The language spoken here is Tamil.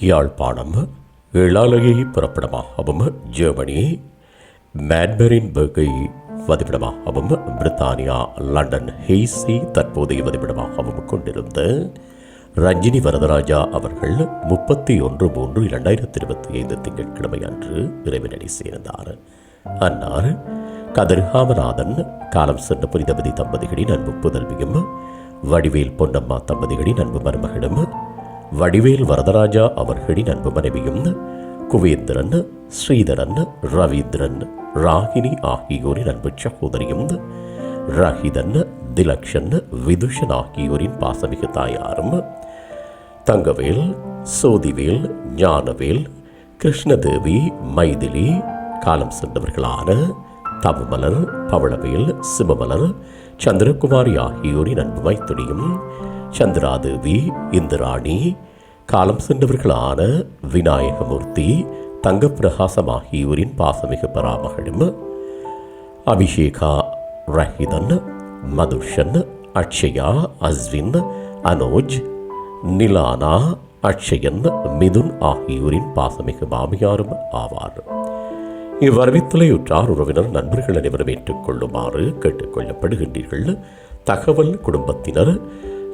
யாழ்ப்பாணம் இளாலகை புறப்படமாகவும் ஜெர்மனி மேட்பெரின்பர்கை வதிவிடமாகவும் பிரித்தானியா லண்டன் ஹெய்ஸி தற்போதைய வதிவிடமாகவும் கொண்டிருந்த ரஞ்சினி வரதராஜா அவர்கள் முப்பத்தி ஒன்று மூன்று இரண்டாயிரத்தி இருபத்தி ஐந்து திங்கட்கிழமை அன்று இறைவனடி சேர்ந்தார். அன்னார் கதிர்காமநாதன் காலம் சென்ற புனிதபதி தம்பதிகளின் அன்பு புதல்வியும் வடிவேல் பொன்னம்மா தம்பதிகளின் அன்பு மருமகளும் வடிவேல் வரதராஜா அவர்களின் அன்பு மனைவியும் குவேந்திரன் ஸ்ரீதரன் ரவீந்திரன் ராகினி ஆகியோரின் அன்பு சகோதரியும் ரஹிதன் திலக்ஷன் விதுஷன் ஆகியோரின் பாசமிகு தாயாரும் தங்கவேல் சோதிவேல் ஞானவேல் கிருஷ்ணதேவி மைதிலி காலம் சென்றவர்களான தவமலர் பவளவேல் சிவமலர் சந்திரகுமாரி ஆகியோரின் அன்பு மைத்துடியும் சந்திராதேவி இந்திராணி காலம் சென்றவர்களான விநாயகமூர்த்தி தங்கப்பிரகாசம் ஆகியோரின் பாசமிகு பராமகளும் அபிஷேகா ரஹிதன் மதுஷன் அக்ஷயா அஸ்வின் அனோஜ் நிலானா அக்ஷயன் மிதுன் ஆகியோரின் பாசமிகு மாமியாரும் ஆவார். இவ்வரவித்தலையுற்றார் உறவினர் நண்பர்கள் அனைவரும் ஏற்றுக்கொள்ளுமாறு கேட்டுக்கொள்ளப்படுகின்றீர்கள். தகவல் குடும்பத்தினர்